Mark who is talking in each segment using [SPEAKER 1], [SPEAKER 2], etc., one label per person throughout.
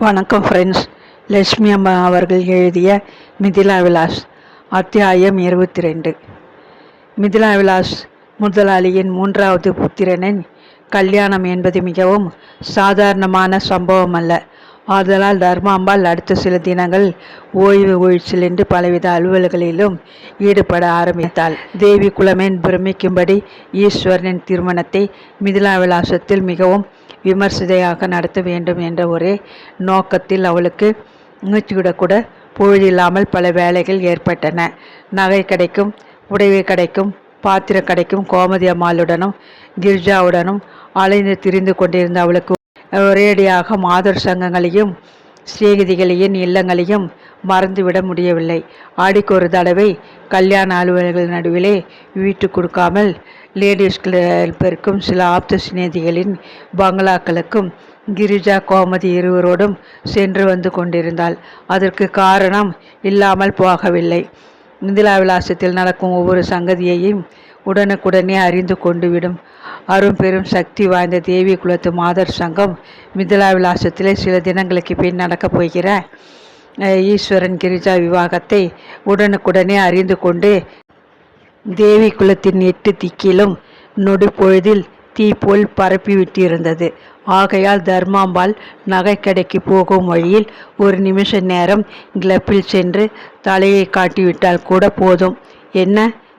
[SPEAKER 1] வணக்கம் ஃப்ரெண்ட்ஸ் லட்சுமி அம்மா அவர்கள் எழுதிய மிதிலா விலாஸ் அத்தியாயம் இருபத்தி ரெண்டு மிதிலா விலாஸ் முதலாளியின் மூன்றாவது புத்திரனின் கல்யாணம் என்பது மிகவும் சாதாரணமான சம்பவம் அல்ல ஆதலால் தர்மாம்பாள் அடுத்த சில தினங்கள் ஓய்வு ஒழிச்சில் என்று பலவித அலுவல்களிலும் ஈடுபட ஆரம்பித்தாள். தேவி குலமேன் பிரமிக்கும்படி ஈஸ்வரனின் திருமணத்தை மிதிலா விலாசத்தில் மிகவும் விமர்சிதையாக நடத்த வேண்டும் என்ற ஒரே நோக்கத்தில் அவளுக்கு மூச்சுவிடக்கூட பொழுதில்லாமல் பல வேலைகள் ஏற்பட்டன. நகை கிடைக்கும் உடைவை கிடைக்கும் பாத்திர கிடைக்கும் கோமதி அம்மாளுடனும் கிர்ஜாவுடனும் அலைந்து திரிந்து கொண்டிருந்த அவளுக்கு ஒரேடியாக மாதர் சங்கங்களையும் சிநேகிதிகளையும் இல்லங்களையும் மறந்துவிட முடியவில்லை. ஆடிக்கு ஒரு தடவை கல்யாண அலுவலர்கள் நடுவிலே வீட்டு கொடுக்காமல் லேடிஸ்கள் கிளப்பிற்கும் சில ஆப்த சிநேகிதிகளின் பங்களாக்களுக்கும் கிரிஜா கோமதி இருவரோடும் சென்று வந்து கொண்டிருந்தாள். அதற்கு காரணம் இல்லாமல் போகவில்லை. இந்திலா விலாசத்தில் நடக்கும் ஒவ்வொரு சங்கதியையும் உடனுக்குடனே அறிந்து கொண்டு விடும் அரும் பெரும் சக்தி வாய்ந்த தேவி குலத்து மாதர் சங்கம் மிதிலா விலாசத்திலே சில தினங்களுக்கு பின் நடக்கப் போகிற ஈஸ்வரன் கிரிஜா விவாகத்தை உடனுக்குடனே அறிந்து கொண்டு தேவி குலத்தின் எட்டு திக்கிலும் நொடு பொழுதில் தீ போல் பரப்பிவிட்டிருந்தது. ஆகையால் தர்மாம்பாள் நகைக்கடைக்கு போகும் வழியில் ஒரு நிமிஷ நேரம் கிளப்பில் சென்று தலையை காட்டிவிட்டால் கூட போதும். என்ன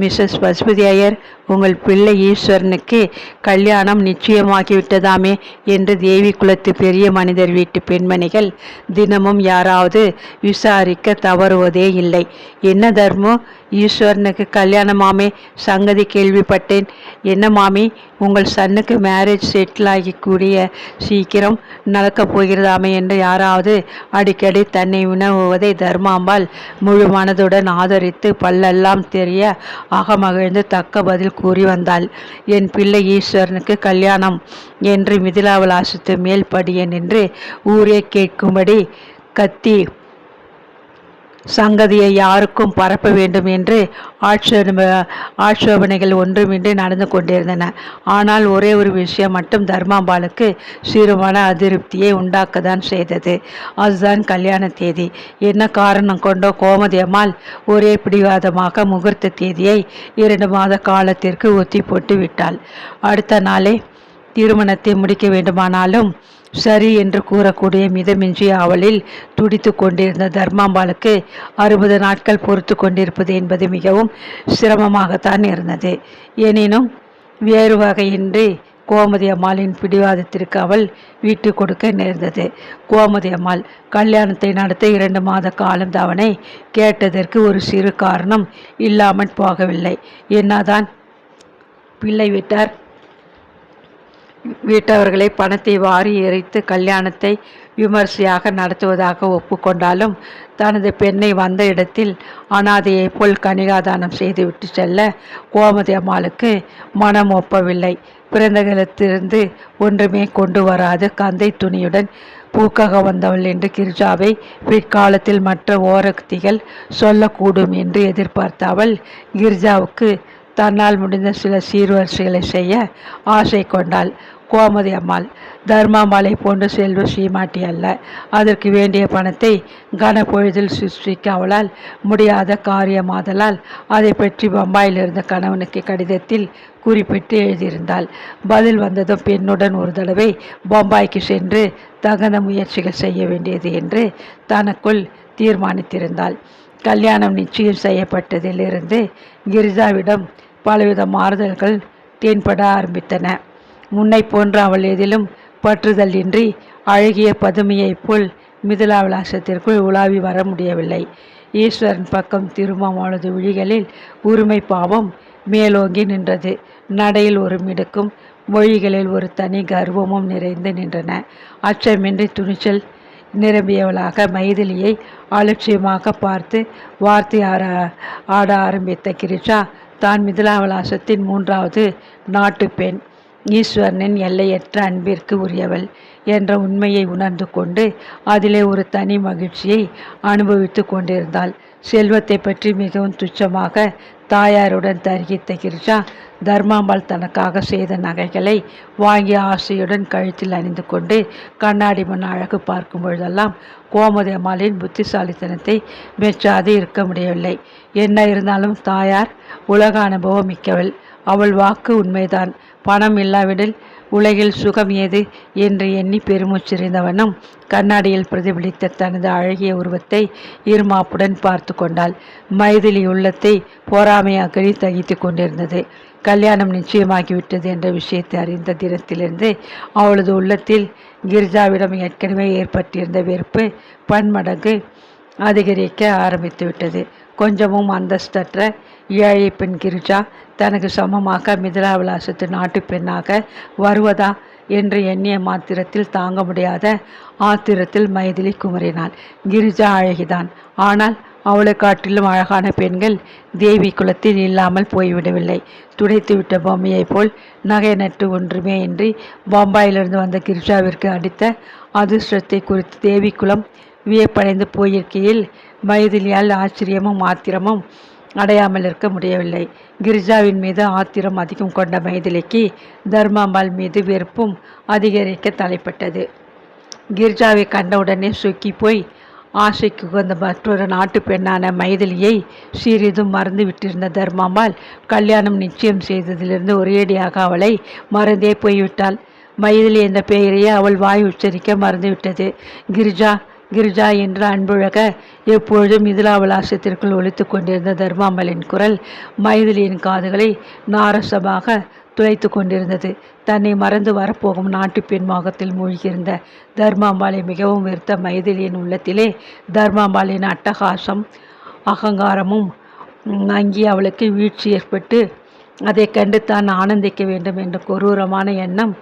[SPEAKER 1] மிஸ்ஸஸ் பசுபதி ஐயர் உங்கள் பிள்ளை ஈஸ்வரனுக்கு கல்யாணம் நிச்சயமாகிவிட்டதாமே என்று தேவி குலத்து பெரிய மனிதர் வீட்டு பெண்மணிகள் தினமும் யாராவது விசாரிக்க தவறுவதே இல்லை. என்ன தர்மம் ஈஸ்வரனுக்கு கல்யாணமாமே? சங்கதி கேள்விப்பட்டேன். என்ன மாமி உங்கள் சன்னுக்கு மேரேஜ் செட்டில் ஆகிக்கூடிய சீக்கிரம் நடக்கப் போகிறதாமே என்று யாராவது அடிக்கடி தன்னை உணவுவதை தர்மாம்பாள் முழு மனதுடன் ஆதரித்து பல்லெல்லாம் தெரிய அகமகிழ்ந்து தக்க பதில் கூறி வந்தாள். என் பிள்ளை ஈஸ்வரனுக்கு கல்யாணம் என்று மிதிலாவலாசத்து மேல் படிய நின்று ஊரே கேட்கும்படி கத்தி சங்கதியை யாருக்கும் பரப்ப வேண்டும் என்று ஆட்சேப ஆட்சேபனைகள் ஒன்றுமின்றி நடந்து கொண்டிருந்தன. ஆனால் ஒரே ஒரு விஷயம் மட்டும் தர்மாம்பாளுக்கு சீருமான அதிருப்தியை உண்டாக்கத்தான் செய்தது. அதுதான் கல்யாண தேதி. என்ன காரணம் கொண்டோ கோமதி அம்மாள் ஒரே பிடிவாதமாக முகூர்த்த தேதியை இரண்டு மாத காலத்திற்கு ஒத்தி போட்டு விட்டாள். அடுத்த நாளே திருமணத்தை முடிக்க வேண்டுமானாலும் சரி என்று கூறக்கூடிய மிதமின்றி அவளில் துடித்து கொண்டிருந்த தர்மாம்பாளுக்கு அறுபது நாட்கள் பொறுத்து கொண்டிருப்பது என்பது மிகவும் சிரமமாகத்தான் இருந்தது. எனினும் வேறு வகையின்றி கோமதி அம்மாளின் பிடிவாதத்திற்கு அவள் வீட்டு கொடுக்க நேர்ந்தது. கோமதி அம்மாள் கல்யாணத்தை நடத்த இரண்டு மாத காலம் தவணை கேட்டதற்கு ஒரு சிறு காரணம் இல்லாமல் போகவில்லை. என்னதான் பிள்ளை விட்டார் வீட்டவர்களை பணத்தை வாரி எரித்து கல்யாணத்தை விமர்சையாக நடத்துவதாக ஒப்புக்கொண்டாலும் தனது பெண்ணை வந்த இடத்தில் அனாதையைப் போல் கனிகாதானம் செய்துவிட்டு செல்ல கோமதி அம்மாளுக்கு மனம் ஒப்பவில்லை. பிறந்தகளத்திலிருந்து ஒன்றுமே கொண்டு வராது. கந்தை துணியுடன் பூக்காக வந்தவள் என்று கிரிஜாவை பிற்காலத்தில் மற்ற ஓரக்திகள் சொல்லக்கூடும் என்று எதிர்பார்த்த அவள் கிரிஜாவுக்கு தன்னால் முடிந்த சில சீர்வரிசைகளை செய்ய ஆசை கொண்டாள். கோமதி அம்மாள் தர்மாம்பாளை போன்ற செல்வ சீமாட்டி அல்ல. அதற்கு வேண்டிய பணத்தை கனப்பொழுதில் சிருஷ்டிக்க அவளால் முடியாத காரியமாதலால் அதை பற்றி பம்பாயில் இருந்த கணவனுக்கு கடிதத்தில் குறிப்பிட்டு எழுதியிருந்தாள். பதில் வந்ததும் பெண்ணுடன் ஒரு தடவை பம்பாய்க்கு சென்று தகுந்த முயற்சிகள் செய்ய வேண்டியது என்று தனக்குள் தீர்மானித்திருந்தாள். கல்யாணம் நிச்சயம் செய்யப்பட்டதிலிருந்து கிரிஜாவிடம் பலவித மாறுதல்கள் தென்பட ஆரம்பித்தன. முன்னை போன்ற அவள் எதிலும் பற்றுதல் இன்றி அழகிய பதுமையைப் போல் மிதுலா விலாசத்திற்குள் உலாவி வர முடியவில்லை. ஈஸ்வரன் பக்கம் திரும்பும் அவளது விழிகளில் உரிமை பாவம் மேலோங்கி நின்றது. நடையில் ஒரு மிடுக்கும் மொழிகளில் ஒரு தனி கர்வமும் நிறைந்து நின்றன. அச்சமின்றி துணிச்சல் நிரம்பியவளாக மைதிலியை அலட்சியமாக பார்த்து வார்த்தை ஆட ஆட ஆரம்பித்த கிரிஷா தான் மிதிலாவிலாசத்தின் மூன்றாவது நாட்டு பெண் ஈஸ்வரனின் எல்லையற்ற அன்பிற்கு உரியவள் என்ற உண்மையை உணர்ந்து கொண்டு அதிலே ஒரு தனி மகிழ்ச்சியை அனுபவித்து கொண்டிருந்தாள். செல்வத்தை பற்றி மிகவும் துச்சமாக தாயாருடன் தருகித்த கிரிஜா தர்மாம்பாள் தனக்காக செய்த நகைகளை வாங்கி ஆசையுடன் கழுத்தில் அணிந்து கொண்டு கண்ணாடி மண் அழகு பார்க்கும் பொழுதெல்லாம் கோமதி அம்மாளின் புத்திசாலித்தனத்தை மெச்சாது இருக்க முடியவில்லை. என்ன இருந்தாலும் தாயார் உலக அனுபவம் மிக்கவள். அவள் வாக்கு உண்மைதான். பணம் இல்லாவிடில் உலகில் சுகம் ஏது என்று எண்ணி பெருமூச்சிருந்தவனும் கண்ணாடியில் பிரதிபலித்த தனது அழகிய உருவத்தை இருமாப்புடன் பார்த்து கொண்டாள். மைதிலி உள்ளத்தை போராமையாக்கி தகித்து கொண்டிருந்தது. கல்யாணம் நிச்சயமாகிவிட்டது என்ற விஷயத்தை அறிந்த தினத்திலிருந்து அவளது உள்ளத்தில் கிரிஜாவிடம் ஏற்கனவே ஏற்பட்டிருந்த வெறுப்பு பன்மடங்கு அதிகரிக்க ஆரம்பித்து விட்டது கொஞ்சமும் அந்தஸ்தற்ற ஏழை பெண் கிரிஜா தனக்கு சமமாக மிதிலா விலாசத்து நாட்டு பெண்ணாக வருவதா என்று எண்ணிய மாத்திரத்தில் தாங்க முடியாத ஆத்திரத்தில் மைதிலி குமரினாள். கிரிஜா அழகிதான். ஆனால் அவளை காட்டிலும் அழகான பெண்கள் தேவி குலத்தில் இல்லாமல் போய்விடவில்லை. துடைத்துவிட்ட பொம்மையைப் போல் நகை நட்டு ஒன்றுமே இன்றி பம்பாயிலிருந்து வந்த கிரிஜாவிற்கு அடித்த அதிர்ஷ்டத்தை குறித்து தேவி குலம் வியப்படைந்து போயிருக்கையில் மைதிலியால் ஆச்சரியமும் ஆத்திரமும் அடையாமல் இருக்க முடியவில்லை. கிரிஜாவின் மீது ஆத்திரம் அதிகம் கொண்ட மைதிலிக்கு தர்மாம்பாள் மீது வெறுப்பும் அதிகரிக்க தலைப்பட்டது. கிரிஜாவை கண்டவுடனே சுக்கி போய் ஆசைக்கு உகந்த மற்றொரு நாட்டு பெண்ணான மைதிலியை சிறிதும் மறந்து விட்டிருந்த தர்மாம்பாள் கல்யாணம் நிச்சயம் செய்ததிலிருந்து ஒரேடியாக அவளை மறந்தே போய்விட்டாள். மைதிலி என்ற பெயரையே அவள் வாய் உச்சரிக்க மறந்துவிட்டது. கிரிஜா கிரிஜா என்ற அன்புழக எப்பொழுதும் மிதிலாவலாசத்திற்குள் ஒழித்து கொண்டிருந்த தர்மாமலின் குரல் மைதிலியின் காதுகளை நாரசமாக துளைத்து கொண்டிருந்தது. தன்னை மறந்து வரப்போகும் நாட்டு பெண் மோகத்தில் மூழ்கியிருந்த தர்மாம்பாளை மிகவும் வெறுத்த மைதிலியின் உள்ளத்திலே தர்மாம்பாளின் அட்டகாசம் அகங்காரமும் அங்கி அவளுக்கு வீழ்ச்சி ஏற்பட்டு அதை கண்டு தான் ஆனந்திக்க வேண்டும் என்ற கொரூரமான எண்ணம்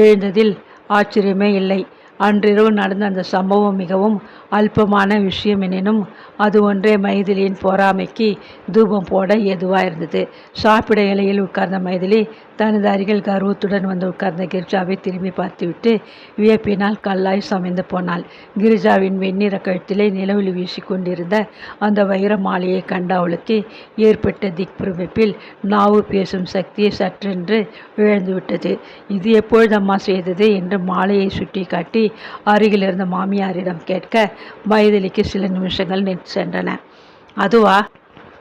[SPEAKER 1] எழுந்ததில் ஆச்சரியமே இல்லை. அன்றிரவு நடந்த அந்த சம்பவம் மிகவும் அல்பமான விஷயம் எனினும் அது ஒன்றே மைதிலியின் பொறாமைக்கு தூபம் போட ஏதுவாக இருந்தது. சாப்பிட இலையில் உட்கார்ந்த மைதிலி தனது அருகில் கர்வத்துடன் வந்து உட்கார்ந்த கிரிஜாவை திரும்பி பார்த்துவிட்டு வியப்பினால் கல்லாய் சமைந்து போனாள். கிரிஜாவின் வெண்ணிற கழுத்திலே நிலவில் வீசி கொண்டிருந்த அந்த வைர மாலையை கண்ட அவளுக்கு ஏற்பட்ட திக்பிரமிப்பில் நாவு பேசும் சக்தியை சற்றென்று இழந்துவிட்டது இது எப்பொழுது அம்மா செய்தது? என்று மாலையை சுட்டி காட்டி அருகில் இருந்த மாமியாரிடம் கேட்க மைதிலிக்கு சில நிமிஷங்கள் நின்று சென்றன. அதுவா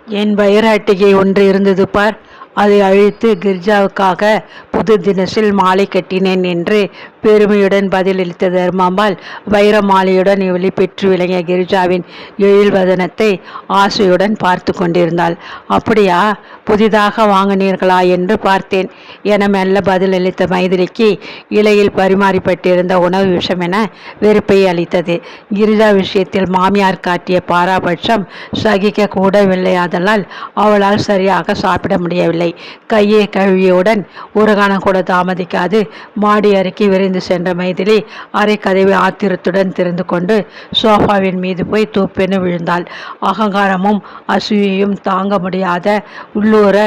[SPEAKER 1] என் வைராட்டிகை ஒன்று இருந்தது பார். அதை அழித்து கிர்ஜாவுக்காக புது தினசில் மாலை கட்டினேன் என்று பெருமையுடன் பதிலளித்த தர்மாம்பாள் வைர மாலையுடன் இவளி பெற்று விளங்கிய கிரிஜாவின் எழில்வதனத்தை ஆசையுடன் பார்த்து கொண்டிருந்தாள். அப்படியா? புதிதாக வாங்கினீர்களா? என்று பார்த்தேன். என மெல்ல பதிலளித்த மைதிலிக்கு இலையில் பரிமாறிப்பட்டிருந்த உணவு விஷம் என வெறுப்பை அளித்தது. கிரிஜா விஷயத்தில் மாமியார் காட்டிய பாராபட்சம் சகிக்க கூடவில்லை அதனால் அவளால் சரியாக சாப்பிட முடியவில்லை. கையை கழுவியவுடன் ஒரு கூட தாமதிக்காது. மாடி அறைக்கு விரைந்து சென்ற மைதிலி அரை கதவை ஆத்திரத்துடன் திறந்து கொண்டு சோஃபாவின் மீது போய் தூப்பென விழுந்தாள். அகங்காரமும் அசூயையும் தாங்க முடியாத உள்ளூர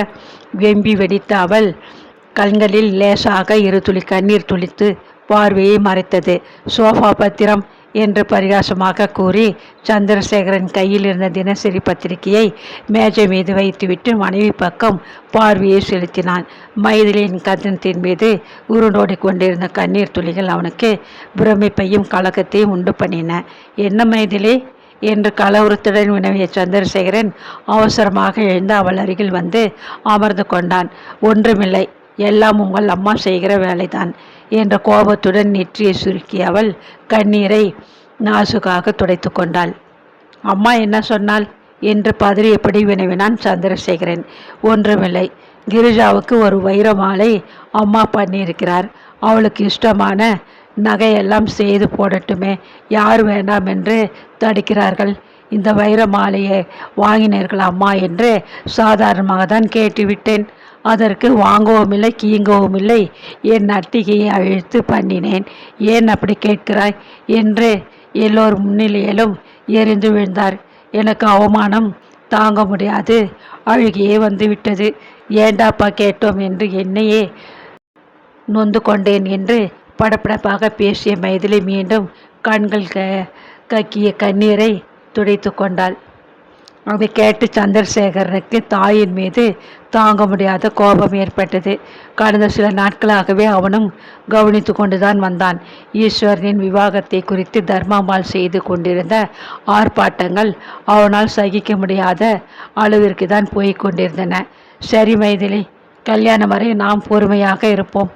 [SPEAKER 1] வெம்பி வெடித்த அவள் கண்களில் லேசாக இரு துளி கண்ணீர் துளித்து பார்வையை மறைத்தது. சோஃபா பத்திரம் என்று பரிகாசமாக கூறி சந்திரசேகரன் கையில் இருந்த தினசரி பத்திரிகையை மேஜை மீது வைத்துவிட்டு மனைவி பக்கம் பார்வையை செலுத்தினான். மைதிலியின் கதனத்தின் மீது உருண்டோடி கொண்டிருந்த கண்ணீர் துளிகள் அவனுக்கு பிரமிப்பையும் கலக்கத்தையும் உண்டு பண்ணின. என்ன மைதிலி? என்று கலவரத்துடன் வினவிய சந்திரசேகரன் அவசரமாக எழுந்து அவள் அருகில் வந்து அமர்ந்து கொண்டான். ஒன்றுமில்லை. எல்லாம் உங்கள் அம்மா செய்கிற வேலைதான் என்ற கோபத்துடன் நெற்றியை சுருக்கிய அவள் கண்ணீரை நாசுக்காக துடைத்து கொண்டாள். அம்மா என்ன சொன்னாள்? என்று பதறியபடி வினவினான் சந்திரசேகரன். ஒன்றுமில்லை. கிரிஜாவுக்கு ஒரு வைர மாலை அம்மா பண்ணியிருக்கிறார். அவளுக்கு இஷ்டமான நகையெல்லாம் செய்து போடட்டுமே. யார் வேண்டாம் என்று தடுக்கிறார்கள். இந்த வைர மாலையை வாங்கினீர்கள் அம்மா என்று சாதாரணமாக தான் கேட்டுவிட்டேன். அதற்கு வாங்கவும் இல்லை கீங்கவும் இல்லை என் நட்டிகையை அழித்து பண்ணினேன். ஏன் அப்படி கேட்கிறாய்? என்று எல்லோர் முன்னிலையிலும் எரிந்து விழுந்தார். எனக்கு அவமானம் தாங்க முடியாது. அழுகியே வந்துவிட்டது. ஏண்டாப்பா கேட்டோம் என்று என்னையே நொந்து கொண்டேன் என்று படப்படப்பாக பேசிய மைதிலி மீண்டும் கண்கள் க கக்கிய கண்ணீரை துடைத்து கொண்டாள். அதை கேட்டு சந்திரசேகரனுக்கு தாயின் மீது தாங்க முடியாத கோபம் ஏற்பட்டது. கடந்த சில நாட்களாகவே அவனும் கவனித்து கொண்டுதான் வந்தான். ஈஸ்வரனின் விவாகத்தை குறித்து தர்மாம்பாள் செய்து கொண்டிருந்த ஆர்ப்பாட்டங்கள் அவனால் சகிக்க முடியாத அளவிற்கு தான் போய் கொண்டிருந்தன. சரி மைதிலி கல்யாணம் வரை நாம் பொறுமையாக இருப்போம்.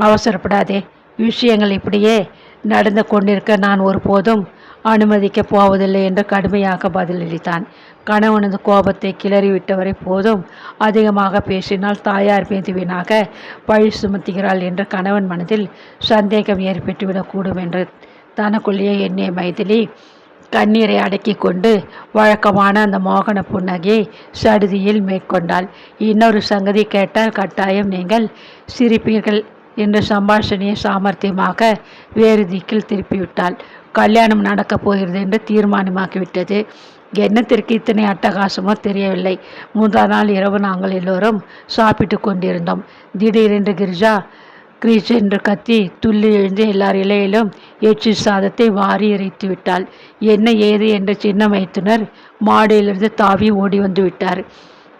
[SPEAKER 1] அவசரப்படாதே. விஷயங்கள் இப்படியே நடந்து கொண்டிருக்க நான் ஒருபோதும் அனுமதிக்கப் போவதில்லை என்று கடுமையாக பதிலளித்தான். கணவனது கோபத்தை கிளறிவிட்டவரை போதும். அதிகமாக பேசினால் தாயார் மீது வீணாக பழி சுமத்துகிறாள் என்று கணவன் மனதில் சந்தேகம் ஏற்பட்டுவிடக்கூடும் என்று தனக்குள்ளேயே எண்ணிய மைதிலி கண்ணீரை அடக்கி கொண்டு வழக்கமான அந்த மோகன புன்னகையை சடுதியில் மேற்கொண்டாள். இன்னொரு சங்கதி கேட்டால் கட்டாயம் நீங்கள் சிரிப்பீர்கள் என்று சம்பாஷணையை சாமர்த்தியமாக வேறு திக்கில் திருப்பிவிட்டாள். கல்யாணம் நடக்கப் போகிறது என்று தீர்மானமாகிவிட்டது என்னத்திற்கு இத்தனை அட்டகாசமோ தெரியவில்லை. மூன்றாம் நாள் இரவு நாங்கள் எல்லோரும் சாப்பிட்டு கொண்டிருந்தோம். திடீரென்று கிரிஜா கிரீச் என்று கத்தி துள்ளி எழுந்து எல்லார் இலையிலும் ஏற்றி சாதத்தை வாரி இறைத்து விட்டாள். என்ன ஏது? என்ற சின்ன மைத்துனர் மாடியிலிருந்து தாவி ஓடி வந்து விட்டார்.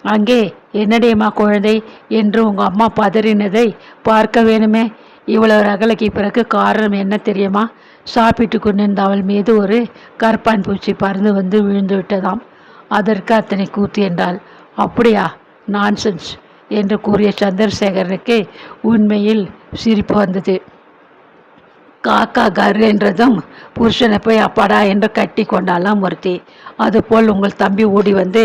[SPEAKER 1] அங்கே என்னடியம்மா குழந்தை? என்று உங்கள் அம்மா பதறினதை பார்க்க வேணுமே. இவ்வளவு ரகலைக்கு பிறகு காரணம் என்ன தெரியுமா? சாப்பிட்டு கொண்டிருந்த அவள் மீது ஒரு கற்பான் பூச்சி பறந்து வந்து விழுந்து விட்டதாம். அதற்கு அத்தனை கூத்து என்றாள். அப்படியா நான்சென்ஸ் என்று கூறிய சந்திரசேகரனுக்கு உண்மையில் சிரிப்பு வந்தது. காக்கா கர் என்றதும் புருஷனை போய் அப்பாடா என்று கட்டி கொண்டாலாம் ஒருத்தி. அதுபோல் உங்கள் தம்பி ஓடி வந்து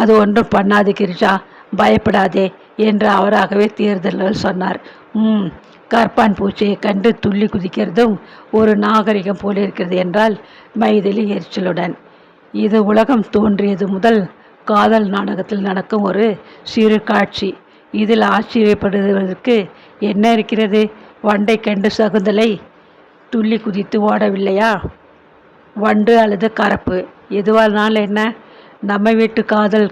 [SPEAKER 1] அது ஒன்றும் பண்ணாது கிரிஷா பயப்படாதே என்று அவராகவே தேர்தல்கள் சொன்னார். ம் கற்பான் பூச்சியை கண்டு துள்ளி குதிக்கிறதும் ஒரு நாகரிகம் போல இருக்கிறது என்றால் மைதிலி எரிச்சலுடன். இது உலகம் தோன்றியது முதல் காதல் நாடகத்தில் நடக்கும் ஒரு சிறு காட்சி. இதில் ஆச்சரியப்படுவதற்கு என்ன இருக்கிறது? வண்டை கண்டு சகுந்தலை துள்ளி குதித்து ஓடவில்லையா? வண்டு அல்லது கரப்பு? எதுவானாலும் என்ன? நம்ம வீட்டு காதல்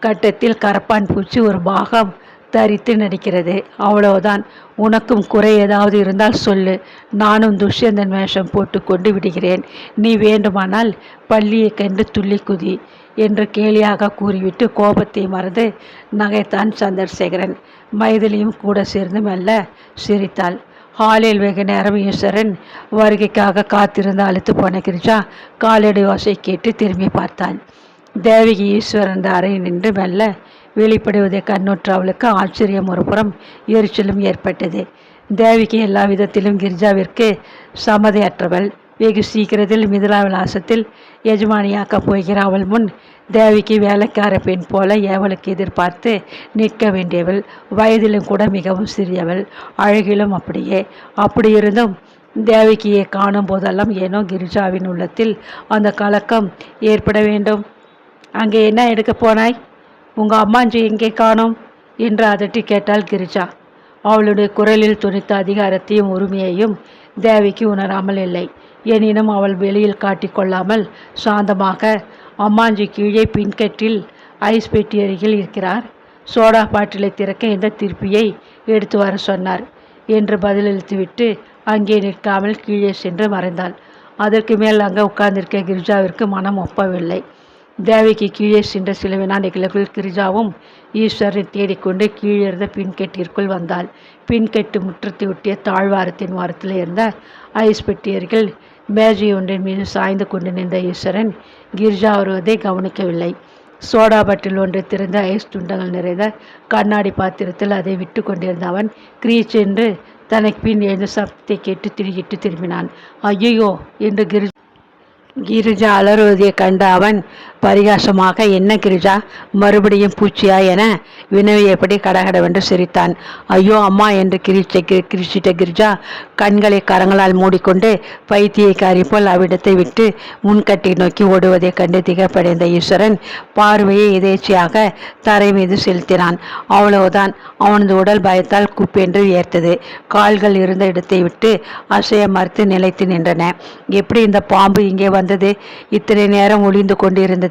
[SPEAKER 1] கட்டத்தில் கரப்பான் பூச்சி ஒரு பாகம் தரித்து நடிக்கிறது அவ்வளவுதான். உனக்கும் குறை ஏதாவது இருந்தால் சொல்லு. நானும் துஷ்யந்தன் வேஷம் போட்டு கொண்டு விடுகிறேன். நீ வேண்டுமானால் பள்ளியை கண்டு துள்ளி குதி என்று கேலியாக கூறிவிட்டு கோபத்தை மறந்து நகைத்தான் சந்திரசேகரன். மைதிலியும் கூட சேர்ந்து மெல்ல சிரித்தாள். ஹாலில் வெகு நேரம் ஈஸ்வரன் வருகைக்காக காத்திருந்து அழுத்து போன கிரிஜா காலடி ஓசை கேட்டு திரும்பி பார்த்தாள். தேவகி ஈஸ்வரன் அறையில் நின்று மெல்ல வெளிப்படுவதை கண்ணுற்றவளுக்கு ஆச்சரியம். ஒரு புறம் எரிச்சலும் ஏற்பட்டது. தேவிக்கு எல்லா விதத்திலும் கிரிஜாவிற்கு சமதையற்றவள் வெகு சீக்கிரத்தில் மிதிலா விலாசத்தில் எஜமானியாக்கப் போகிற அவள் முன் தேவிக்கு வேலைக்கார பெண் போல ஏவலுக்கு எதிர்பார்த்து நிற்க வேண்டியவள். வயதிலும் கூட மிகவும் சிறியவள். அழகிலும் அப்படியே. அப்படி இருந்தும் தேவிக்கியை காணும் போதெல்லாம் ஏனோ கிரிஜாவின் உள்ளத்தில் அந்த கலக்கம் ஏற்பட வேண்டும். அங்கே என்ன எடுக்க போனாய்? உங்கள் அம்மாஞ்சி எங்கே காணோம்? என்று அதட்டி கேட்டாள் கிரிஜா. அவளுடைய குரலில் துணித்த அதிகாரத்தையும் உரிமையையும் தேவிக்கு உணராமல் இல்லை. எனினும் அவள் வெளியில் காட்டிக்கொள்ளாமல் சாந்தமாக அம்மாஞ்சி கீழே பின்கட்டில் ஐஸ் பெட்டி அருகில் இருக்கிறார். சோடா பாட்டிலை திறக்க இந்த திருப்பியை எடுத்து வர சொன்னார் என்று பதிலளித்துவிட்டு அங்கே நிற்காமல் கீழே சென்று மறைந்தாள். அதற்கு மேல் அங்கே உட்கார்ந்திருக்க கிரிஜாவிற்கு மனம் ஒப்பவில்லை. தேவிக்கு கீழே சென்ற சில வினாடிகளுக்குள் கிரிஜாவும் ஈஸ்வரை தேடிக்கொண்டு கீழிருந்த பின்கெட்டிற்குள் வந்தாள். பின்கெட்டு முற்றத்தை ஒட்டிய தாழ்வாரத்தின் வாரத்தில் இருந்த ஐஸ் பெட்டியர்கள் மேஜை ஒன்றின் மீது சாய்ந்து கொண்டு நின்ற ஈஸ்வரன் கிரிஜா வருவதை கவனிக்கவில்லை. சோடா பட்டில் ஒன்று திறந்த ஐஸ் துண்டங்கள் நிறைந்த கண்ணாடி பாத்திரத்தில் அதை விட்டு கொண்டிருந்த அவன் கிரீச் என்று தனக்கு பின் எழுந்த சப்தத்தை கேட்டு திருகிட்டு திரும்பினான். ஐயோ என்று கிரி கிரிஜா அலறுவதை கண்ட அவன் பரிகாசமாக என்ன கிரிஜா? மறுபடியும் பூச்சியா என வினவியபடி கடகடவென்று சிரித்தான். ஐயோ அம்மா என்று கிரிச்ச கிரிச்சிட்ட கிரிஜா கண்களை கரங்களால் மூடிக்கொண்டு பைத்தியக்காரி போல் அவ்விடத்தை விட்டு முன்கட்டி நோக்கி ஓடுவதைக் கண்டு திகப்படைந்த ஈஸ்வரன் பார்வையை எதேச்சியாக தரை மீது செலுத்தினான். அவ்வளவுதான். அவனது உடல் பயத்தால் குப்பென்று உயர்த்தது கால்கள் இருந்த இடத்தை விட்டு அசைய மறுத்து நிலைத்து நின்றன. எப்படி இந்த பாம்பு இங்கே வந்தது? இத்தனை நேரம் ஒளிந்து கொண்டிருந்தது.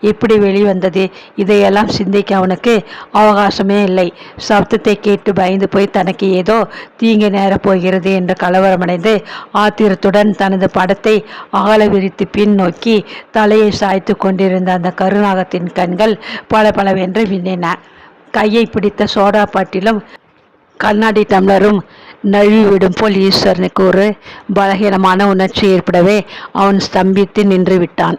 [SPEAKER 1] எப்படி வெளிவந்தது? இதையெல்லாம் சிந்திக்க அவனுக்கு அவகாசமே இல்லை. சப்தத்தை கேட்டு பயந்து போய் தனக்கு ஏதோ தீங்கு நேரப் போகிறது என்று கலவரமடைந்து ஆத்திரத்துடன் தனது படத்தை அகல விரித்து பின் நோக்கி தலையை சாய்த்து கொண்டிருந்த அந்த கருநாகத்தின் கண்கள் பளபளவென்று மின்னின கையை பிடித்த சோடா பாட்டிலும் கண்ணாடி டம்ளரும் நழுவி விடும் போல் ஈஸ்வரனுக்கு ஒரு பலகீனமான உணர்ச்சி ஏற்படவே அவன் ஸ்தம்பித்து நின்று விட்டான்.